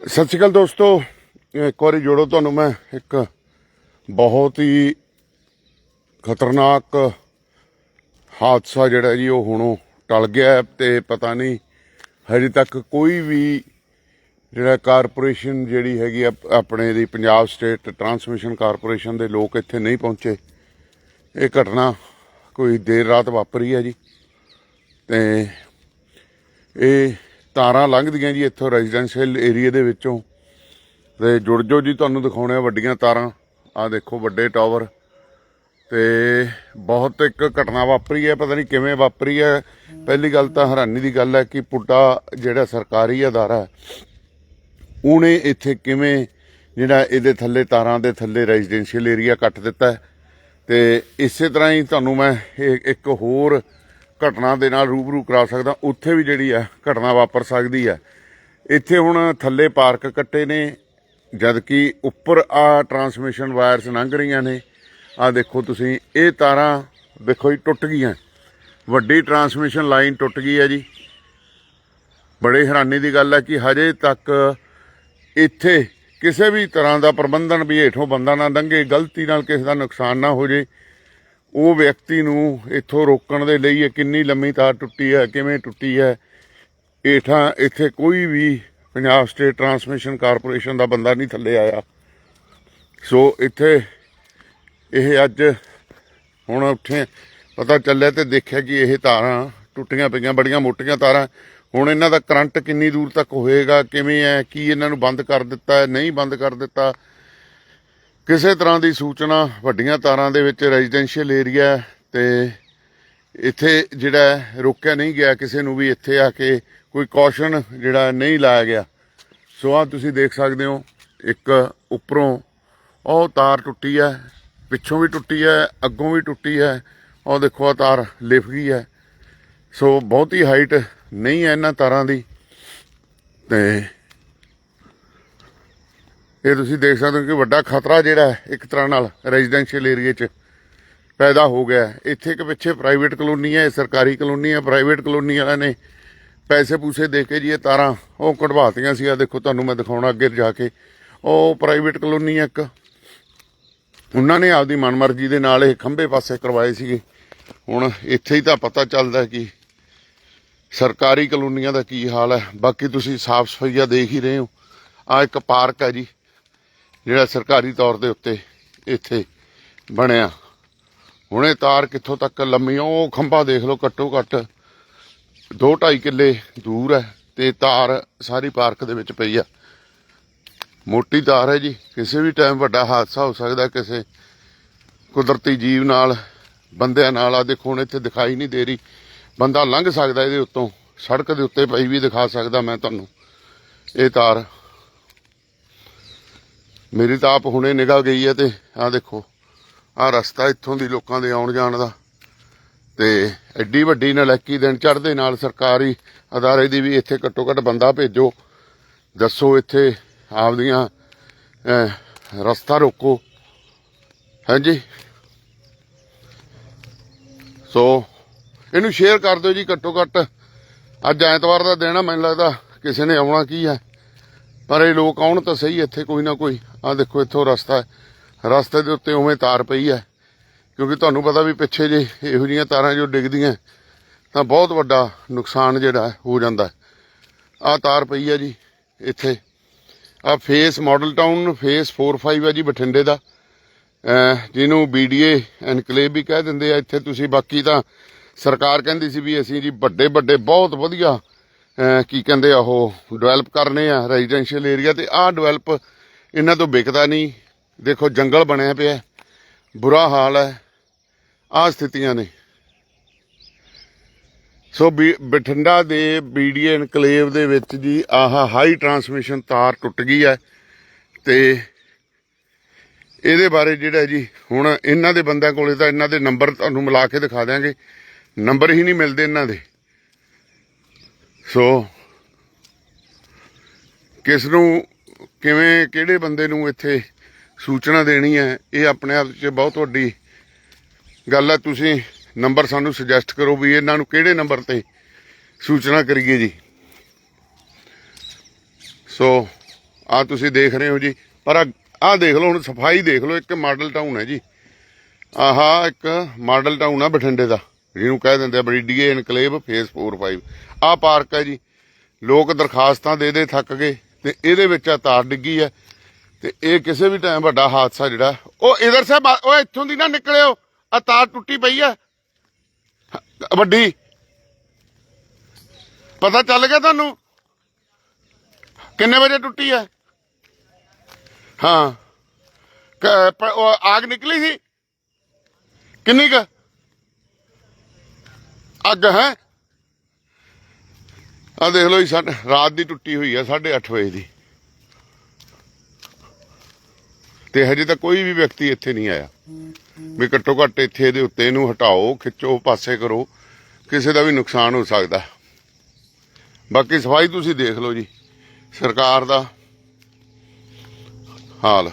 ਸਤਿ ਸ਼੍ਰੀ ਅਕਾਲ ਦੋਸਤੋ। ਇੱਕ ਵਾਰੀ ਜੋੜੋ ਤੁਹਾਨੂੰ ਮੈਂ ਇੱਕ ਬਹੁਤ ਹੀ ਖਤਰਨਾਕ ਹਾਦਸਾ ਜਿਹੜਾ ਜੀ, ਉਹ ਹੁਣੋਂ ਟਲ ਗਿਆ ਹੈ ਤੇ ਪਤਾ ਨਹੀਂ ਹਜੇ ਤੱਕ ਕੋਈ ਵੀ ਜਿਹੜਾ ਕਾਰਪੋਰੇਸ਼ਨ ਜਿਹੜੀ ਹੈਗੀ ਆਪਣੇ ਦੀ ਪੰਜਾਬ ਸਟੇਟ ਟਰਾਂਸਮਿਸ਼ਨ ਕਾਰਪੋਰੇਸ਼ਨ ਦੇ ਲੋਕ ਇੱਥੇ ਨਹੀਂ ਪਹੁੰਚੇ। ਇਹ ਘਟਨਾ ਕੋਈ ਦੇਰ ਰਾਤ ਵਾਪਰੀ ਹੈ ਜੀ। ਤੇ ਇਹ ਤਾਰਾਂ ਲੰਘਦੀਆਂ ਜੀ ਇੱਥੋਂ ਰੈਜ਼ੀਡੈਂਸ਼ੀਅਲ ਏਰੀਆ ਦੇ ਵਿੱਚੋਂ। ਤੇ ਜੁੜ ਜੋ ਜੀ, ਤੁਹਾਨੂੰ ਦਿਖਾਉਣੇ ਆ ਵੱਡੀਆਂ ਤਾਰਾਂ। ਆ ਦੇਖੋ ਵੱਡੇ ਟਾਵਰ। ਤੇ ਬਹੁਤ ਇੱਕ ਘਟਨਾ ਵਾਪਰੀ ਹੈ, ਪਤਾ ਨਹੀਂ ਕਿਵੇਂ ਵਾਪਰੀ ਹੈ। ਪਹਿਲੀ ਗੱਲ ਤਾਂ ਹੈਰਾਨੀ ਦੀ ਗੱਲ ਹੈ ਕਿ ਪੁੱਡਾ ਜਿਹੜਾ ਸਰਕਾਰੀ ਅਦਾਰਾ ਉਹਨੇ ਇੱਥੇ ਕਿਵੇਂ ਜਿਹੜਾ ਇਹਦੇ ਥੱਲੇ ਤਾਰਾਂ ਦੇ ਥੱਲੇ ਰੈਜ਼ੀਡੈਂਸ਼ੀਅਲ ਏਰੀਆ ਕੱਟ ਦਿੱਤਾ ਹੈ। ਤੇ ਇਸੇ ਤਰ੍ਹਾਂ ਹੀ ਤੁਹਾਨੂੰ ਮੈਂ ਇਹ- ਇੱਕ ਹੋਰ ਘਟਨਾ ਦੇ ਨਾਲ ਰੂਬਰੂ ਕਰਾ ਸਕਦਾ। ਉੱਥੇ ਵੀ ਜਿਹੜੀ ਆ ਘਟਨਾ ਵਾਪਰ ਸਕਦੀ ਹੈ। ਇੱਥੇ ਹੁਣ ਥੱਲੇ ਪਾਰਕ ਕੱਟੇ ਨੇ ਜਦ ਕਿ ਉੱਪਰ ਆ ਟਰਾਂਸਮਿਸ਼ਨ ਵਾਇਰਸ ਲੰਘ ਰਹੀਆਂ ਨੇ। ਆ ਦੇਖੋ ਤੁਸੀਂ, ਇਹ ਤਾਰਾਂ ਦੇਖੋ ਜੀ, ਟੁੱਟ ਗਈਆਂ। ਵੱਡੀ ਟਰਾਂਸਮਿਸ਼ਨ ਲਾਈਨ ਟੁੱਟ ਗਈ ਹੈ ਜੀ। ਬੜੇ ਹੈਰਾਨੀ ਦੀ ਗੱਲ ਹੈ ਕਿ ਹਜੇ ਤੱਕ ਇੱਥੇ ਕਿਸੇ ਵੀ ਤਰ੍ਹਾਂ ਦਾ ਪ੍ਰਬੰਧਨ ਵੀ ਹੇਠੋਂ ਬੰਦਾ ਨਾ ਲੰਘੇ, ਗਲਤੀ ਨਾਲ ਕਿਸੇ ਦਾ ਨੁਕਸਾਨ ਨਾ ਹੋ ਜੇ। ਉਹ ਵਿਅਕਤੀ ਨੂੰ ਇੱਥੋਂ ਰੋਕਣ ਦੇ ਲਈ ਇਹ ਕਿੰਨੀ ਲੰਮੀ ਤਾਰ ਟੁੱਟੀ ਹੈ, ਕਿਵੇਂ ਟੁੱਟੀ ਹੈ, ਹੇਠਾਂ ਇੱਥੇ ਕੋਈ ਵੀ ਪੰਜਾਬ ਸਟੇਟ ਟਰਾਂਸਮਿਸ਼ਨ ਕਾਰਪੋਰੇਸ਼ਨ ਦਾ ਬੰਦਾ ਨਹੀਂ ਥੱਲੇ ਆਇਆ। ਸੋ ਇੱਥੇ ਇਹ ਅੱਜ ਹੁਣ ਉੱਠੇ ਪਤਾ ਚੱਲਿਆ ਤੇ ਦੇਖਿਆ ਕਿ ਇਹ ਤਾਰਾਂ ਟੁੱਟੀਆਂ ਪਈਆਂ, ਬੜੀਆਂ ਮੋਟੀਆਂ ਤਾਰਾਂ। ਹੁਣ ਇਹਨਾਂ ਦਾ ਕਰੰਟ ਕਿੰਨੀ ਦੂਰ ਤੱਕ ਹੋਏਗਾ, ਕਿਵੇਂ ਹੈ, ਕੀ ਇਹਨਾਂ ਨੂੰ ਬੰਦ ਕਰ ਦਿੱਤਾ ਹੈ, ਨਹੀਂ ਬੰਦ ਕਰ ਦਿੱਤਾ। ਕਿਸੇ ਤਰ੍ਹਾਂ ਦੀ ਸੂਚਨਾ ਵੱਡੀਆਂ ਤਾਰਾਂ ਦੇ ਵਿੱਚ ਰੈਜ਼ੀਡੈਂਸ਼ੀਅਲ ਏਰੀਆ ਤੇ ਇੱਥੇ ਜਿਹੜਾ ਰੋਕਿਆ ਨਹੀਂ ਗਿਆ, ਕਿਸੇ ਨੂੰ ਵੀ ਇੱਥੇ ਆ ਕੇ ਕੋਈ ਕੌਸ਼ਨ ਜਿਹੜਾ ਨਹੀਂ ਲਾਇਆ ਗਿਆ। ਸੋ ਆ ਤੁਸੀਂ ਦੇਖ ਸਕਦੇ ਹੋ, ਇੱਕ ਉੱਪਰੋਂ ਉਹ ਤਾਰ ਟੁੱਟੀ ਹੈ, ਪਿੱਛੋਂ ਵੀ ਟੁੱਟੀ ਹੈ, ਅੱਗੋਂ ਵੀ ਟੁੱਟੀ ਹੈ, ਉਹ ਦੇਖੋ ਆ ਤਾਰ ਲਿਫ ਗਈ ਹੈ। ਸੋ ਬਹੁਤੀ ਹਾਈਟ ਨਹੀਂ ਹੈ ਇਹਨਾਂ ਤਾਰਾਂ ਦੀ ਤੇ ਇਹ ਤੁਸੀਂ ਦੇਖ ਸਕਦੇ ਹੋ ਕਿ ਵੱਡਾ ਖਤਰਾ ਜਿਹੜਾ ਇੱਕ ਤਰ੍ਹਾਂ ਨਾਲ ਰੈਜ਼ੀਡੈਂਸ਼ੀਅਲ ਏਰੀਆ 'ਚ ਪੈਦਾ ਹੋ ਗਿਆ ਇੱਥੇ ਇੱਕ ਪਿੱਛੇ ਪ੍ਰਾਈਵੇਟ ਕਲੋਨੀ ਹੈ, ਇਹ ਸਰਕਾਰੀ ਕਲੋਨੀ ਹੈ, ਪ੍ਰਾਈਵੇਟ ਕਲੋਨੀ ਵਾਲਿਆਂ ਨੇ ਪੈਸੇ ਪੂਸੇ ਦੇ ਕੇ ਜੀ ਇਹ ਤਾਰਾਂ ਉਹ ਕਢਵਾਤੀਆਂ ਸੀ। ਆ ਦੇਖੋ, ਤੁਹਾਨੂੰ ਮੈਂ ਦਿਖਾਉਣਾ ਅੱਗੇ ਜਾ ਕੇ। ਉਹ ਪ੍ਰਾਈਵੇਟ ਕਲੋਨੀ ਹੈ ਇੱਕ। ਉਹਨਾਂ ਨੇ ਆਪਦੀ ਮਨਮਰਜ਼ੀ ਦੇ ਨਾਲ ਇਹ ਖੰਭੇ ਪਾਸੇ ਕਰਵਾਏ ਸੀਗੇ। ਹੁਣ ਇੱਥੇ ਹੀ ਤਾਂ ਪਤਾ ਚੱਲਦਾ ਕਿ ਸਰਕਾਰੀ ਕਲੋਨੀਆਂ ਦਾ ਕੀ ਹਾਲ ਹੈ। ਬਾਕੀ ਤੁਸੀਂ ਸਾਫ਼ ਸਫਾਈਆ ਦੇਖ ਹੀ ਰਹੇ ਹੋ। ਆ ਇੱਕ ਪਾਰਕ ਹੈ ਜੀ। ਜਿਹੜਾ ਸਰਕਾਰੀ ਤੌਰ ਦੇ ਉੱਤੇ ਇੱਥੇ ਬਣਿਆ। ਹੁਣੇ ਤਾਰ ਕਿੱਥੋਂ ਤੱਕ ਲੰਮੀ ਉਹ ਖੰਭਾ ਦੇਖ ਲਓ, ਘੱਟੋ ਘੱਟ 2.5 ਕਿੱਲੇ ਦੂਰ ਹੈ ਤੇ ਤਾਰ ਸਾਰੀ ਪਾਰਕ ਦੇ ਵਿੱਚ ਪਈ ਆ। ਮੋਟੀ ਤਾਰ ਹੈ ਜੀ, ਕਿਸੇ ਵੀ ਟਾਈਮ ਵੱਡਾ ਹਾਦਸਾ ਹੋ ਸਕਦਾ, ਕਿਸੇ ਕੁਦਰਤੀ ਜੀਵ ਨਾਲ, ਬੰਦਿਆਂ ਨਾਲ ਆ ਦੇਖੋ, ਹੁਣ ਇੱਥੇ ਦਿਖਾਈ ਨਹੀਂ ਦੇ ਰਹੀ। ਬੰਦਾ ਲੰਘ ਸਕਦਾ ਇਹਦੇ ਉੱਤੋਂ, ਸੜਕ ਦੇ ਉੱਤੇ ਪਈ ਵੀ ਦਿਖਾ ਸਕਦਾ ਮੈਂ ਤੁਹਾਨੂੰ, ਇਹ ਤਾਰ। ਮੇਰੀ ਤਾਂ ਆਪ ਹੁਣੇ ਨਿਗਾਹ ਗਈ ਹੈ ਤੇ ਆਹ ਦੇਖੋ, ਆਹ ਰਸਤਾ ਇੱਥੋਂ ਦੀ ਲੋਕਾਂ ਦੇ ਆਉਣ ਜਾਣ ਦਾ। ਤੇ ਐਡੀ ਵੱਡੀ ਨਲੈਕੀ ਦਿਨ ਚੜ੍ਹਦੇ ਨਾਲ ਸਰਕਾਰੀ ਅਦਾਰੇ ਦੀ ਵੀ ਇੱਥੇ ਘੱਟੋ ਘੱਟ ਬੰਦਾ ਭੇਜੋ। ਦੱਸੋ ਇੱਥੇ ਆਪਦੀਆਂ ਰਸਤਾ ਰੋਕੋ। ਹਾਂਜੀ। ਸੋ, ਇਹਨੂੰ ਸ਼ੇਅਰ ਕਰ ਦਿਓ ਜੀ ਘੱਟੋ ਘੱਟ। ਅੱਜ ਐਤਵਾਰ ਦਾ ਦਿਨ ਆ, ਮੈਨੂੰ ਲੱਗਦਾ ਕਿਸੇ ਨੇ ਆਉਣਾ ਕੀ ਹੈ ਪਰ ਇਹ ਲੋਕ ਆਉਣ ਤਾਂ ਸਹੀ, ਇੱਥੇ ਕੋਈ ਨਾ ਕੋਈ ਆ ਦੇਖੋ, ਇੱਥੋਂ ਰਸਤਾ ਹੈ। ਰਸਤੇ ਦੇ ਉੱਤੇ ਉਵੇਂ ਤਾਰ ਪਈ ਹੈ। ਕਿਉਂਕਿ ਤੁਹਾਨੂੰ ਪਤਾ ਵੀ ਪਿੱਛੇ ਜੇ ਇਹੋ ਜਿਹੀਆਂ ਤਾਰਾਂ ਜੋ ਡਿੱਗਦੀਆਂ, ਤਾਂ ਬਹੁਤ ਵੱਡਾ ਨੁਕਸਾਨ ਜਿਹੜਾ ਹੋ ਜਾਂਦਾ ਹੈ। ਆ ਤਾਰ ਪਈ ਹੈ ਜੀ, ਇੱਥੇ। ਆ ਫੇਸ ਮਾਡਲ ਟਾਊਨ, ਫੇਸ 45 ਹੈ ਜੀ, ਬਠਿੰਡੇ ਦਾ। ਅਹ ਜਿਹਨੂੰ ਬੀਡੀਏ ਐਨਕਲੇਵ ਵੀ ਕਹਿ ਦਿੰਦੇ ਆ, ਇੱਥੇ ਤੁਸੀਂ ਬਾਕੀ ਤਾਂ ਸਰਕਾਰ ਕਹਿੰਦੀ ਸੀ ਵੀ ਅਸੀਂ ਜੀ ਵੱਡੇ ਵੱਡੇ, ਬਹੁਤ ਵਧੀਆ ਕੀ ਕਹਿੰਦੇ ਆ ਉਹ, ਡਿਵੈਲਪ ਕਰਨੇ ਆ ਰੈਜ਼ੀਡੈਂਸ਼ੀਅਲ ਏਰੀਆ ਤੇ ਆਹ ਡਿਵੈਲਪ ਇਹਨਾਂ ਤੋਂ ਵਿਕਦਾ ਨਹੀਂ। ਦੇਖੋ, ਜੰਗਲ ਬਣਿਆ ਪਿਆ ਬੁਰਾ ਹਾਲ ਹੈ। ਆਹ ਸਥਿਤੀਆਂ ਨੇ। ਸੋ ਬੀ- ਬਠਿੰਡਾ ਦੇ ਬੀਡੀਏ ਇਨਕਲੇਵ ਦੇ ਵਿੱਚ ਜੀ ਆਹ ਹਾਈ ਟਰਾਂਸਮਿਸ਼ਨ ਤਾਰ ਟੁੱਟ ਗਈ ਹੈ ਤੇ ਇਹਦੇ ਬਾਰੇ ਜਿਹੜਾ ਜੀ, ਹੁਣ ਇਹਨਾਂ ਦੇ ਬੰਦਿਆਂ ਕੋਲੇ ਤਾਂ ਇਹਨਾਂ ਦੇ ਨੰਬਰ ਤੁਹਾਨੂੰ ਮਿਲਾ ਕੇ ਦਿਖਾ ਦਿਆਂਗੇ। ਨੰਬਰ ਹੀ ਨਹੀਂ ਮਿਲਦੇ ਇਹਨਾਂ ਦੇ। ਸੋ ਕਿਸ ਨੂੰ ਕਿਵੇਂ, ਕਿਹੜੇ ਬੰਦੇ ਨੂੰ ਇੱਥੇ ਸੂਚਨਾ ਦੇਣੀ ਹੈ, ਇਹ ਆਪਣੇ ਆਪ 'ਚ ਬਹੁਤ ਵੱਡੀ ਗੱਲ ਹੈ ਤੁਸੀਂ ਨੰਬਰ ਸਾਨੂੰ ਸੁਜੈਸਟ ਕਰੋ ਵੀ ਇਹਨਾਂ ਨੂੰ ਕਿਹੜੇ ਨੰਬਰ ਤੇ ਸੂਚਨਾ ਕਰੀਏ ਜੀ। ਸੋ ਆ ਤੁਸੀਂ ਦੇਖ ਰਹੇ ਹੋ ਜੀ, ਪਰ ਆਹ ਦੇਖ ਲਓ, ਹੁਣ ਸਫ਼ਾਈ ਦੇਖ ਲਓ, ਇੱਕ ਮਾਡਲ ਟਾਊਨ ਹੈ ਜੀ। ਆਹਾ, ਇੱਕ ਮਾਡਲ ਟਾਊਨ ਆ ਬਠਿੰਡੇ ਦਾ, ਜਿਹਨੂੰ ਕਹਿ ਦਿੰਦੇ ਆ ਬੜੀ ਡੀਏ ਇਨਕਲੇਵ ਫੇਸ 4 5 ਆਹ ਪਾਰਕ ਹੈ ਜੀ, ਲੋਕ ਦਰਖਾਸਤਾਂ ਦੇ ਦੇ ਥੱਕ ਗਏ। ਤੇ ਇਹਦੇ ਵਿੱਚ ਆ ਤਾਰ ਡਿੱਗੀ ਹੈ। ਤੇ ਇਹ ਕਿਸੇ ਵੀ ਟਾਈਮ ਵੱਡਾ ਹਾਦਸਾ ਜਿਹੜਾ, ਉਹ ਇਧਰ ਸਾਹਿਬ ਉਹ ਇੱਥੋਂ ਦੀ ਨਾ ਨਿਕਲਿਓ, ਆ ਤਾਰ ਟੁੱਟੀ ਪਈ ਹੈ ਵੱਡੀ। ਪਤਾ ਚੱਲ ਗਿਆ ਤੁਹਾਨੂੰ? ਕਿੰਨੇ ਵਜੇ ਟੁੱਟੀ ਹੈ। ਹਾਂ ਉਹ ਆਗ ਨਿਕਲੀ ਸੀ? ਕਿੰਨੀ ਕ? ਅੱਗ, ਹੈ? ਆ ਦੇਖ ਲਓ ਜੀ ਸਾਡੇ ਰਾਤ ਦੀ ਟੁੱਟੀ ਹੋਈ ਹੈ 8:30 ਵਜੇ ਦੀ। ਤੇ ਹਜੇ ਤੱਕ ਕੋਈ ਵੀ ਵਿਅਕਤੀ ਇੱਥੇ ਨਹੀਂ ਆਇਆ। ਵੀ ਘੱਟੋ ਘੱਟ ਇੱਥੇ ਇਹਦੇ ਉੱਤੇ ਇਹਨੂੰ ਹਟਾਓ, ਖਿੱਚੋ, ਪਾਸੇ ਕਰੋ, ਕਿਸੇ ਦਾ ਵੀ ਨੁਕਸਾਨ ਹੋ ਸਕਦਾ। ਬਾਕੀ ਸਫ਼ਾਈ ਤੁਸੀਂ ਦੇਖ ਲਓ ਜੀ, ਸਰਕਾਰ ਦਾ ਹਾਲ।